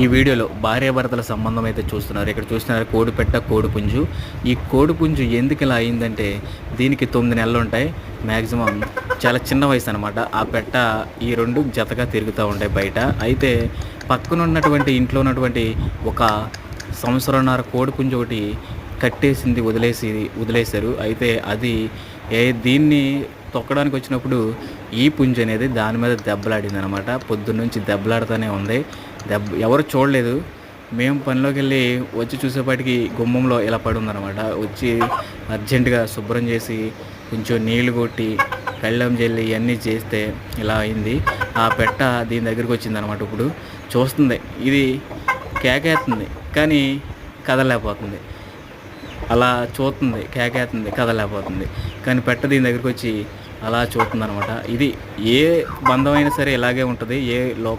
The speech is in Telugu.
ఈ వీడియోలో భార్యాభర్తల సంబంధం అయితే చూస్తున్నారు. ఇక్కడ చూస్తున్నారు కోడి పెట్ట ఈ కోడిపుంజు ఎందుకు ఇలా అయిందంటే దీనికి తొమ్మిది నెలలు ఉంటాయి. మ్యాక్సిమం చాలా చిన్న వయసు అనమాట ఆ పెట్ట ఈ రెండు జతగా తిరుగుతూ ఉంటాయి బయట. అయితే పక్కన ఉన్నటువంటి ఇంట్లో ఉన్నటువంటి ఒక సంవత్సరంన్నర కోడిపుంజు ఒకటి కట్టేసింది వదిలేసి వదిలేశారు. అయితే అది ఏ దీన్ని తొక్కడానికి వచ్చినప్పుడు ఈ పుంజు అనేది దాని మీద దెబ్బలాడింది అనమాట పొద్దున్నుంచి దెబ్బలాడుతూనే ఉంది. దెబ్బ ఎవరు చూడలేదు. మేము పనిలోకి వెళ్ళి వచ్చి చూసేపాటికి గుమ్మంలో ఇలా పడి ఉందన్నమాట వచ్చి అర్జెంటుగా శుభ్రం చేసి కొంచెం నీళ్ళు కొట్టి కళ్ళం జల్లి ఇవన్నీ చేస్తే ఇలా అయింది. ఆ పెట్ట దీని దగ్గరికి వచ్చిందనమాట ఇప్పుడు. చూస్తుంది. ఇది కేకేస్తుంది కానీ కదలేకపోతుంది అలా చూస్తుంది. కేకేస్తుంది కదలేకపోతుంది కానీ పెట్ట దీని దగ్గరికి వచ్చి అలా చూస్తుంది అనమాట ఇది ఏ బంధం అయినా సరే ఇలాగే ఉంటుంది. ఏ లో